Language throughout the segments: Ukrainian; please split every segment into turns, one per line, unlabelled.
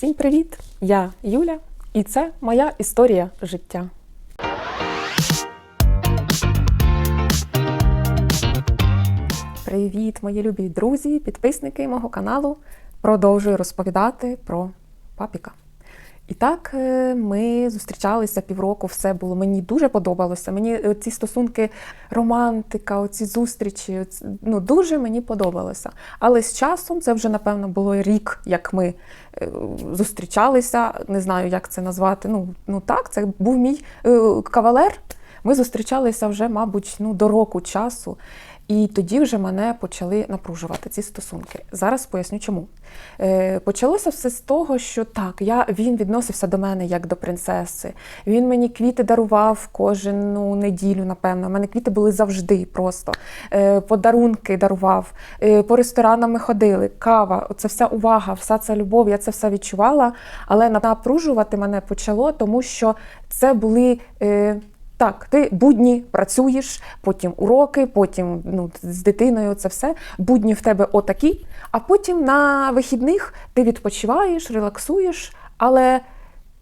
Всім привіт! Я Юля, і це моя історія життя. Привіт, мої любі друзі, підписники мого каналу. Продовжую розповідати про папіка. І так, е, ми зустрічалися півроку, все було. Мені дуже подобалося. Мені е, ці стосунки, романтика, оці зустрічі, оці- ну дуже мені подобалося. Але з часом це вже напевно було рік, як ми е, зустрічалися. Не знаю, як це назвати. Ну, ну так, це був мій кавалер. Ми зустрічалися вже, мабуть, ну, до року часу. І тоді вже мене почали напружувати ці стосунки. Зараз поясню чому. Е, почалося все з того, що так, я, він відносився до мене як до принцеси. Він мені квіти дарував кожну неділю, напевно. У мене квіти були завжди просто. Е, подарунки дарував, е, по ресторанам ми ходили, кава, це вся увага, вся ця любов, я це все відчувала. Але напружувати мене почало, тому що це були. Е, так, ти будні працюєш, потім уроки, потім ну, з дитиною це все. Будні в тебе отакі, а потім на вихідних ти відпочиваєш, релаксуєш, але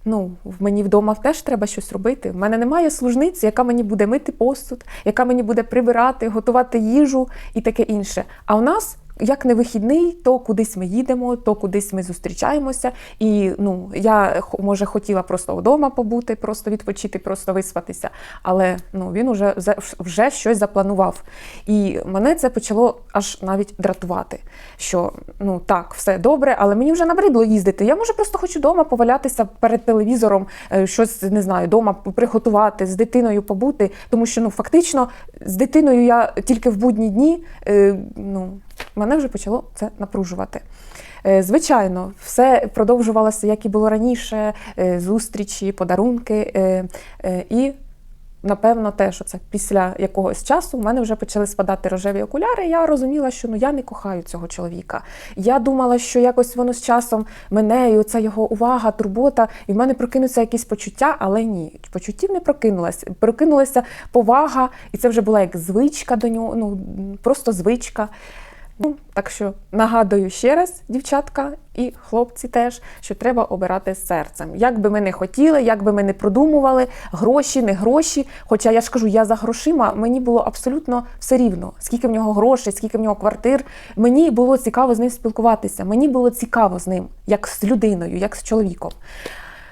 ну, в мені вдома теж треба щось робити. В мене немає служниці, яка мені буде мити посуд, яка мені буде прибирати, готувати їжу і таке інше. А у нас. Як не вихідний, то кудись ми їдемо, то кудись ми зустрічаємося. І ну я може хотіла просто вдома побути, просто відпочити, просто виспатися. Але ну він за- вже щось запланував. І мене це почало аж навіть дратувати. Що ну так, все добре, але мені вже набридло їздити. Я може просто хочу вдома повалятися перед телевізором, е, щось не знаю, вдома приготувати, з дитиною побути. Тому що ну фактично з дитиною я тільки в будні дні. е, Ну мене вже почало це напружувати. Е, Звичайно, все продовжувалося, як і було раніше: е, зустрічі, подарунки. е, І, напевно, те, що це після якогось часу в мене вже почали спадати рожеві окуляри. Я розуміла, що ну я не кохаю цього чоловіка. Я думала, що якось воно з часом мене, і оця його увага, турбота, і в мене прокинуться якісь почуття, але ні, почуттів не прокинулося. Прокинулася повага, і це вже була як звичка до нього, ну просто звичка. Ну, так що нагадую ще раз, дівчатка і хлопці теж, що треба обирати серцем. Як би ми не хотіли, як би ми не продумували, гроші, не гроші. Хоча я ж кажу, я за грошима, мені було абсолютно все рівно, скільки в нього грошей, скільки в нього квартир. Мені було цікаво з ним спілкуватися. Мені було цікаво з ним, як з людиною, як з чоловіком.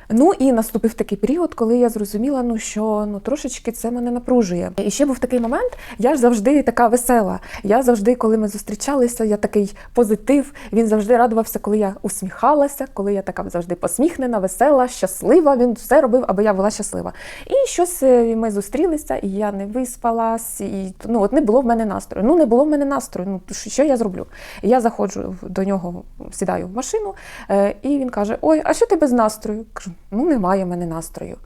Ну і наступив такий період, коли я зрозуміла, ну що ну трошечки це мене напружує. І ще був такий момент, я ж завжди така весела. Я завжди, коли ми зустрічалися, я такий позитив. Він завжди радувався, коли я усміхалася, коли я така завжди посміхнена, весела, щаслива. Він все робив, аби я була щаслива. І щось е, ми зустрілися, і я не виспалась, і ну от не було в мене настрою. Ну не було в мене настрою. Ну що я зроблю? Я заходжу до нього, сідаю в машину, е, і він каже: Ой, а що ти без настрою? Кажу, ну немає в мене настрою.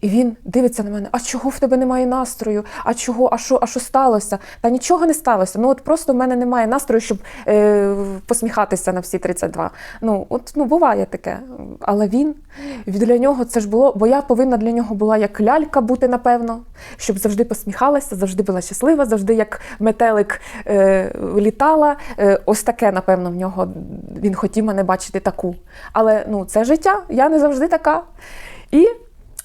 І він дивиться на мене: а чого в тебе немає настрою? А чого? А що, а що сталося? Та нічого не сталося. Ну от просто в мене немає настрою, щоб е, посміхатися на всі 32. Ну, от ну буває таке. Але він для нього це ж було, бо я повинна для нього була як лялька бути, напевно, щоб завжди посміхалася, завжди була щаслива, завжди як метелик е, літала. Е, ось таке, напевно, в нього він хотів мене бачити таку. Але ну, це життя, я не завжди така. І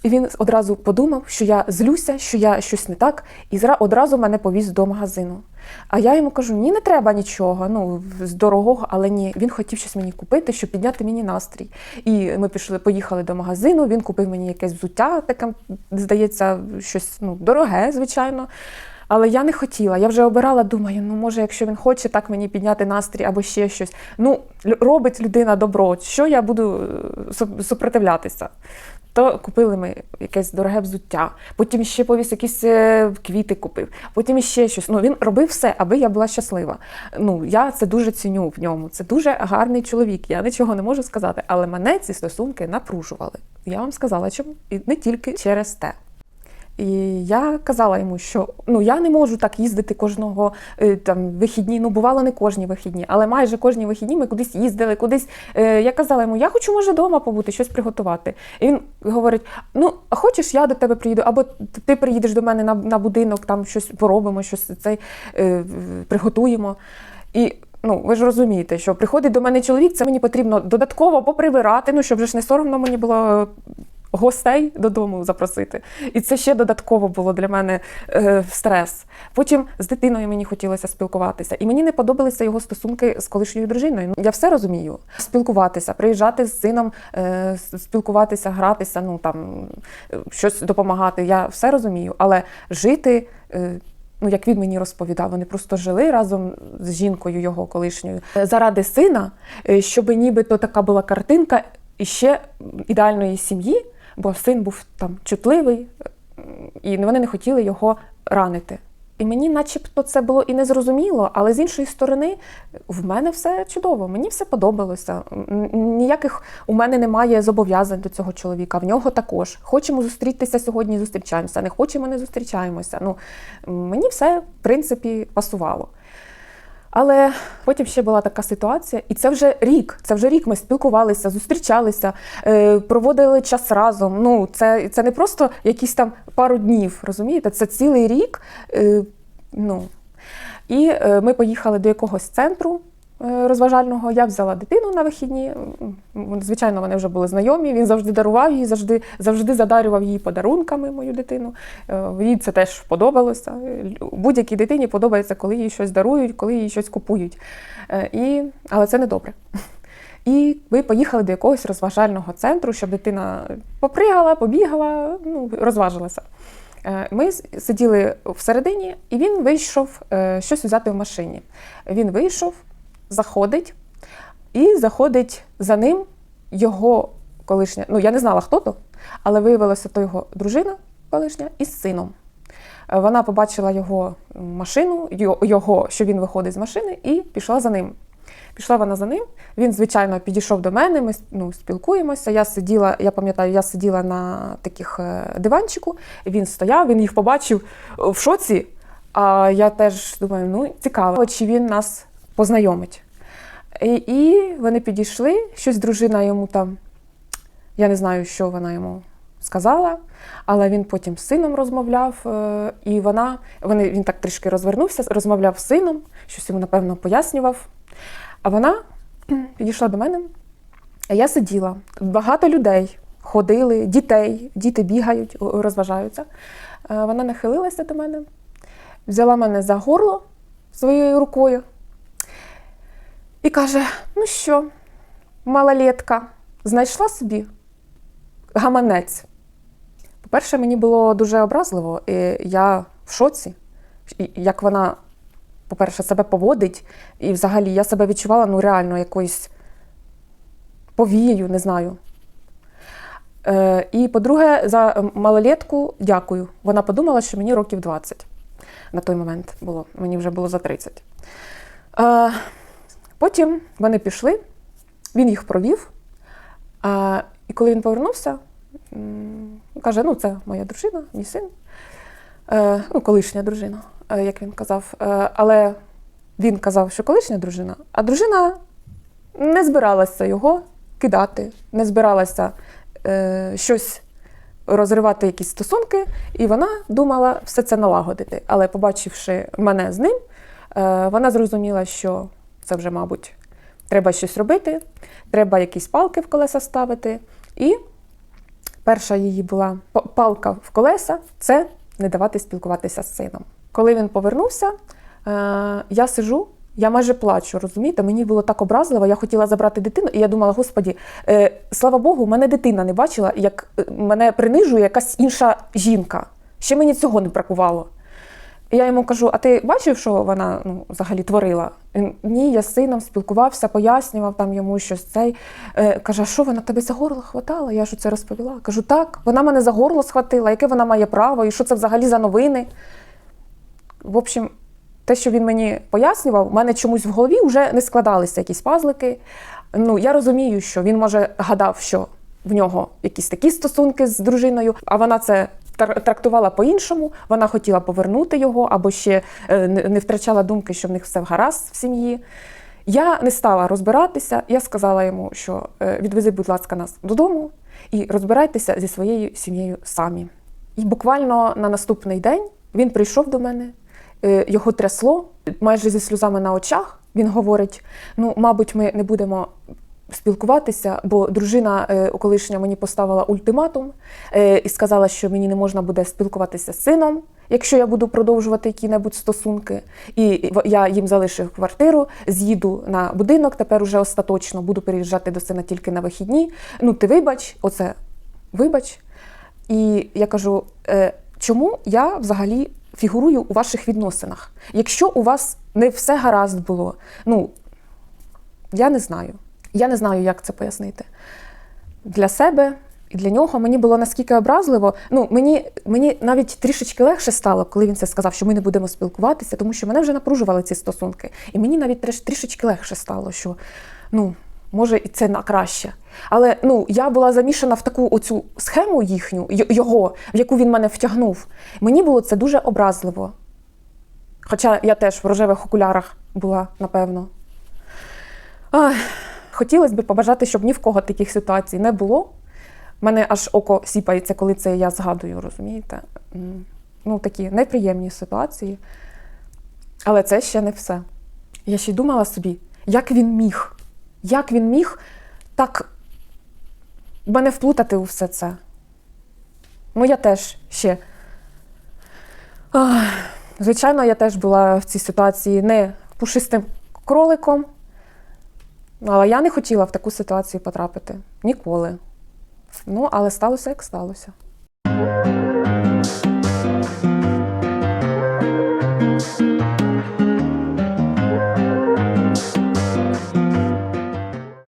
і він одразу подумав, що я злюся, що я щось не так, і одразу мене повіз до магазину. А я йому кажу: ні, не треба нічого, ну з дорогого, але ні. Він хотів щось мені купити, щоб підняти мені настрій. І ми пішли, поїхали до магазину. Він купив мені якесь взуття, таке, здається, щось ну, дороге, звичайно. Але я не хотіла. Я вже обирала, думаю, ну може, якщо він хоче так мені підняти настрій або ще щось. Ну, робить людина добро. Що я буду е, супротивлятися? То купили ми якесь дороге взуття, потім ще повіз якісь е, квіти купив, потім ще щось. Ну він робив все, аби я була щаслива. Ну я це дуже ціню в ньому. Це дуже гарний чоловік. Я нічого не можу сказати, але мене ці стосунки напружували. Я вам сказала, чому і не тільки через те. І я казала йому, що ну я не можу так їздити кожного е, там вихідні. Ну бувало не кожні вихідні, але майже кожні вихідні ми кудись їздили, кудись. Е, я казала йому, я хочу може вдома побути, щось приготувати. І він говорить: Ну, хочеш, я до тебе приїду, або ти приїдеш до мене на, на будинок, там щось поробимо, щось цей е, приготуємо. І Ну, ви ж розумієте, що приходить до мене чоловік, це мені потрібно додатково поприбирати, ну щоб ж не соромно мені було гостей додому запросити. І це ще додатково було для мене е, стрес. Потім з дитиною мені хотілося спілкуватися, і мені не подобалися його стосунки з колишньою дружиною. Ну, я все розумію. Спілкуватися, приїжджати з сином, е, спілкуватися, гратися, ну там е, щось допомагати. Я все розумію, але жити. Е, Ну, як він мені розповідав, вони просто жили разом з жінкою його колишньою Е, заради сина, е, щоб нібито така була картинка ще ідеальної сім'ї, бо син був там чутливий, і вони не хотіли його ранити. І мені, начебто, це було і незрозуміло, але з іншої сторони, в мене все чудово, мені все подобалося. Ніяких у мене немає зобов'язань до цього чоловіка. В нього також. Хочемо зустрітися сьогодні, зустрічаємося. Не хочемо, не зустрічаємося. Ну, мені все, в принципі, пасувало. Але потім ще була така ситуація, і це вже рік. Це вже рік ми спілкувалися, зустрічалися, е, проводили час разом. Ну, це, це не просто якісь там пару днів, розумієте? Це цілий рік. Е, ну. І е, ми поїхали до якогось центру розважального. Я взяла дитину на вихідні. Звичайно, вони вже були знайомі. Він завжди дарував її, завжди, завжди задарював її подарунками, мою дитину. Е, Їй це теж подобалося. Е, Будь-якій дитині подобається, коли їй щось дарують, коли їй щось купують. Е, І... Але це не добре. І ми поїхали до якогось розважального центру, щоб дитина попригала, побігала, ну, розважилася. Е, Ми сиділи всередині, і він вийшов е, щось взяти в машині. Він вийшов, заходить, і заходить за ним його колишня. Ну, я не знала, хто то, але виявилося, то його дружина колишня із сином. Е, Вона побачила його машину, його, що він виходить з машини, і пішла за ним. Пішла вона за ним. Він, звичайно, підійшов до мене. Ми ну, спілкуємося. Я сиділа, я пам'ятаю, я сиділа на таких е, диванчику. Він стояв, він їх побачив е, в шоці. А я теж думаю, ну цікаво, чи він нас познайомить. І, і вони підійшли, щось дружина йому там, я не знаю, що вона йому сказала, але він потім з сином розмовляв, е, і вона, вони, він так трішки розвернувся, розмовляв з сином, щось йому, напевно, пояснював. А вона підійшла до мене, а я сиділа. Багато людей ходили, дітей, діти бігають, розважаються. Е, Вона нахилилася до мене, взяла мене за горло своєю рукою і каже: ну що, малолетка, знайшла собі гаманець. По-перше, мені було дуже образливо, і я в шоці, як вона, по-перше, себе поводить, і взагалі я себе відчувала ну, реально якоюсь повією, не знаю. Е, і, по-друге, за малолетку дякую. Вона подумала, що мені років 20 на той момент було. Мені вже було за 30. Е, потім вони пішли, він їх провів. А, і коли він повернувся, каже: ну, це моя дружина, мій син, е, ну, колишня дружина, е, як він казав. Е, але він казав, що колишня дружина, а дружина не збиралася його кидати, не збиралася е, щось розривати якісь стосунки, і вона думала все це налагодити. Але побачивши мене з ним, е, вона зрозуміла, що це вже, мабуть, треба щось робити, треба якісь палки в колеса ставити. І перша її була палка в колеса це не давати спілкуватися з сином. Коли він повернувся, е, я сижу. Я майже плачу, розумієте? Мені було так образливо, я хотіла забрати дитину, і я думала, господі, е, слава Богу, мене дитина не бачила, як е, мене принижує якась інша жінка. Ще мені цього не бракувало. Я йому кажу: а ти бачив, що вона ну, взагалі творила? Він, Ні, я з сином спілкувався, пояснював там йому щось цей. Е, каже, що вона тебе за горло хватала? Я ж це розповіла. Кажу, так, вона мене за горло схватила, яке вона має право, і що це взагалі за новини. В общем, те, що він мені пояснював, в мене чомусь в голові вже не складалися якісь пазлики. Ну, я розумію, що він може гадав, що в нього якісь такі стосунки з дружиною, а вона це трактувала по-іншому. Вона хотіла повернути його або ще е, не втрачала думки, що в них все гаразд в сім'ї. Я не стала розбиратися. Я сказала йому, що е, відвези, будь ласка, нас додому і розбирайтеся зі своєю сім'єю самі. І буквально на наступний день він прийшов до мене, е, його трясло майже зі сльозами на очах. Він говорить: ну, мабуть, ми не будемо спілкуватися, бо дружина е, колишня мені поставила ультиматум е, і сказала, що мені не можна буде спілкуватися з сином, якщо я буду продовжувати які-небудь стосунки. І я їм залишив квартиру, з'їду на будинок, тепер уже остаточно буду переїжджати до сина тільки на вихідні. Ну, ти вибач, оце вибач. І я кажу, е, чому я взагалі фігурую у ваших відносинах? Якщо у вас не все гаразд було, ну я не знаю. Я не знаю, як це пояснити. Для себе і для нього мені було наскільки образливо. Ну, мені, мені навіть трішечки легше стало, коли він це сказав, що ми не будемо спілкуватися, тому що мене вже напружували ці стосунки. І мені навіть трішечки легше стало, що ну, може і це на краще. Але ну, я була замішана в таку оцю схему їхню, його, в яку він мене втягнув. Мені було це дуже образливо. Хоча я теж в рожевих окулярах була, напевно. Ах, хотілося б побажати, щоб ні в кого таких ситуацій не було. У мене аж око сіпається, коли це я згадую, розумієте? Ну, такі неприємні ситуації. Але це ще не все. Я ще й думала собі, як він міг, як він міг так мене вплутати у все це. Ну, я теж ще. Ах, звичайно, я теж була в цій ситуації не пушистим кроликом. Але я не хотіла в таку ситуацію потрапити ніколи. Ну, але сталося, як сталося.